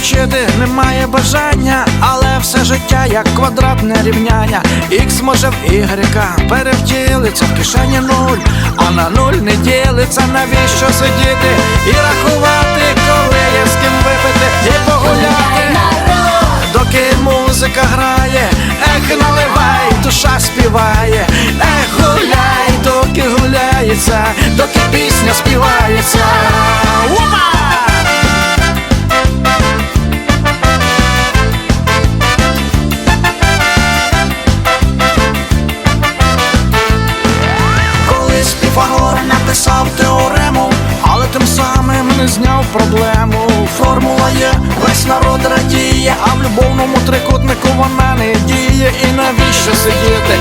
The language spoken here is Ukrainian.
вчити немає бажання, але все життя як квадратне рівняння. Ікс може в ігрека перевтілиться в кишені нуль, а на нуль не ділиться, навіщо сидіти і рахувати, коли є з ким випити і погуляти. Доки музика грає, ех наливай, душа співає, ех гуляй, доки гуляється, доки пісня співається. Піфагор написав теорему, але тим самим не зняв проблему. Формула є, весь народ радіє, а в любовному трикутнику вона не діє. І навіщо сидіти?